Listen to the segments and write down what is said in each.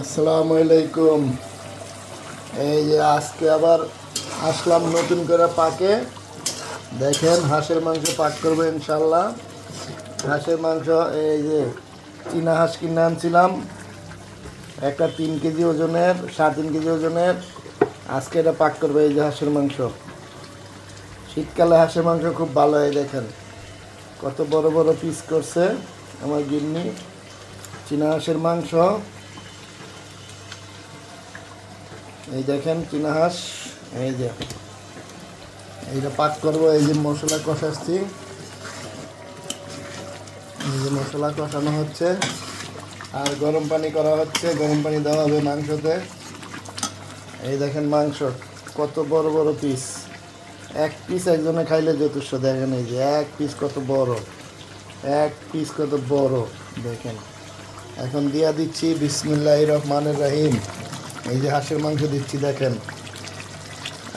আসসালামু আলাইকুম। এই যে আজকে আবার আসলাম নতুন করে পাকে। দেখেন হাঁসের মাংস পাক করব ইনশাল্লাহ হাঁসের মাংস, এই যে চীনা হাঁস কিনে আনছিলাম। একটা তিন কেজি ওজনের, সাড়ে তিন কেজি ওজনের। আজকে এটা পাক করব এই যে হাঁসের মাংস। শীতকালে হাঁসের মাংস খুব ভালো হয়, দেখেন। কত বড় বড় পিস করছে আমার গিন্নি। চীনা হাঁসের মাংস। এই দেখেন চীনা হাঁস, এই যে। এইটা পাক করব, এই যে মশলা কষাচ্ছি। এই যে মশলা কষানো হচ্ছে। আর গরম পানি করা হচ্ছে, গরম পানি দেওয়া হবে মাংসতে। এই দেখেন মাংস, কত বড় বড় পিস এক পিস একজনে খাইলে যথেষ্ট দেখেন এই যে, এক পিস কত বড়। এক পিস কত বড়, দেখেন। এখন দিয়া দিচ্ছি বিসমিল্লাহ রহমানের রাহিম। এই যে হাঁসের মাংস দিচ্ছি দেখেন।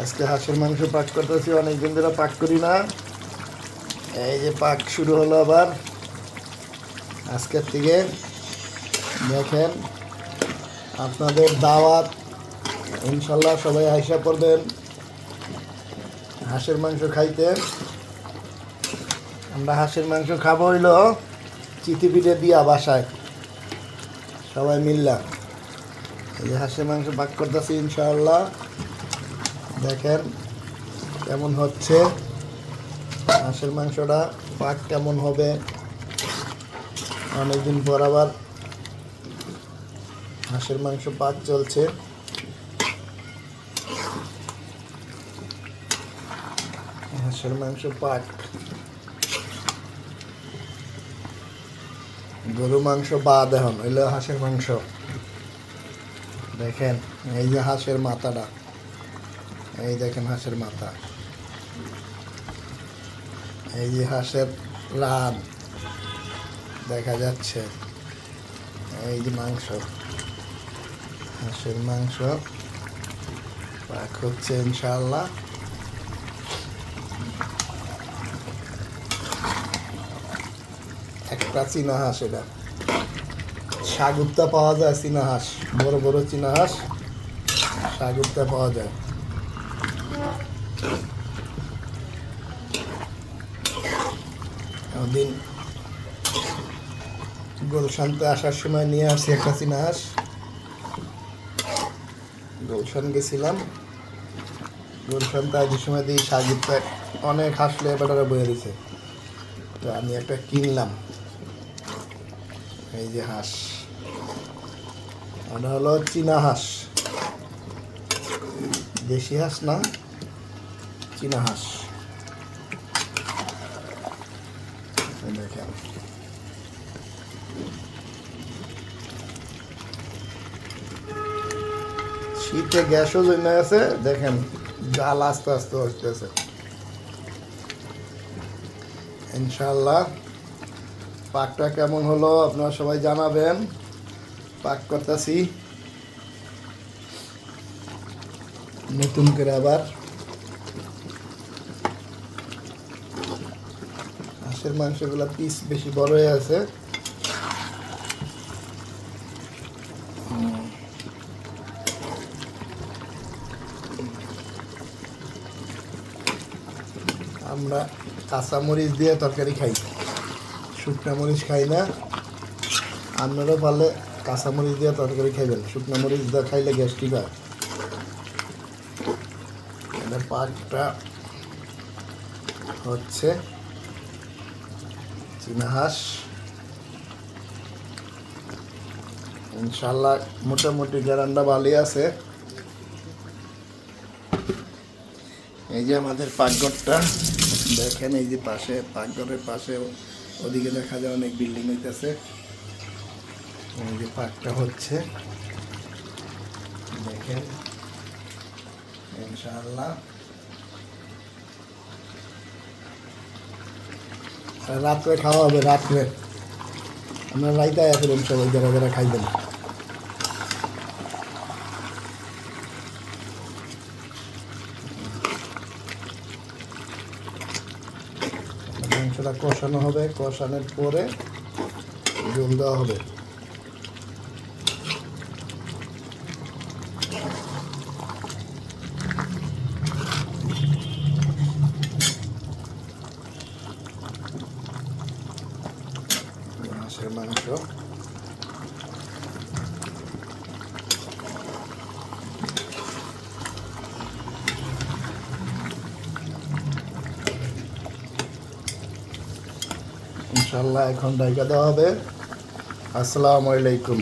আজকে হাঁসের মাংস পাক করতেছি, অনেকদিন ধরে পাক করি না। এই যে পাক শুরু হলো আবার। আজকের থেকে দেখেন আপনাদের দাওয়াত, ইনশাল্লাহ সবাই আইসা পড়বেন হাঁসের মাংস খাইতে। আমরা হাঁসের মাংস খাব হইল চিতি পিঠে দিয়া বাসায়। সবাই মিললাম এই হাঁসের মাংস পাক করতেছি ইনশাআল্লাহ। দেখেন কেমন হচ্ছে। হাঁসের মাংসটা পাক কেমন হবে। অনেকদিন পর আবার হাঁসের মাংস পাক চলছে। হাঁসের মাংস পাক। গরু মাংস বাদ এখন হইল হাঁসের মাংস। দেখেন, এই যে হাঁসের মাথাটা, এই দেখেন হাঁসের মাথা। এই যে হাঁসের রান দেখা যাচ্ছে। এই যে মাংস, হাঁসের মাংস হচ্ছে ইনশাল্লাহ একটা চীনা হাঁস এটা। সাগুপ্তা পাওয়া যায়, চীনা হাঁস, বড় বড় চীনা হাঁস সাগুপ্তা পাওয়া যায়। দিন গুলশানতে আসার সময় নিয়ে আসছি একটা চীনা হাঁস। গুলশান গেছিলাম। গুলশানতে আজ সময় দিয়ে সাগুপ্তা অনেক হাসলে বেটারা বয়ে দিছে। তো আমি একটা কিনলাম। এই যে হাঁস। ওটা হলো চীনা হাঁস। দেশি হাঁস না, চীনা হাঁস। শীতে গ্যাসও জমে আছে, দেখেন জাল আস্তে আস্তে আসতেছে ইনশাল্লাহ পাকটা কেমন হলো আপনারা সবাই জানাবেন। পাক করতেছি। নতুন করে আবার হাঁসের মাংসগুলো পিস বেশি বড় হয়ে আছে। আমরা কাঁচা মরিচ দিয়ে তরকারি খাই। শুকনা মরিচ খাই না। আপনারা পারলে কাঁচা মরিচ দিয়ে তরকারি খাইবেন, শুকনো মরিচ দিয়ে খাইলে গ্যাস্ট্রিক হয় এটা পাকটা হচ্ছে চীনা ইনশাল্লাহ মোটামুটি গ্যারান্ডা ভালোই আছে। এই যে আমাদের পাকঘরটা, দেখেন এই যে পাশে, পাকঘরের পাশে ওদিকে দেখা যায় অনেক বিল্ডিং হইতেছে। এই যে পাকটা হচ্ছে। দেখেন। রাত্রে খাওয়া হবে, রাত্রে। আমরা রাইতে আসলাম সবাই, যারা যারা খাইবেন। মাংসটা কষানো হবে, কষানোর পরে জল দেওয়া হবে। হাঁসের মাংস ইনশাল্লাহ এখন ডাইকা দেওয়া হবে। আসসালামু আলাইকুম।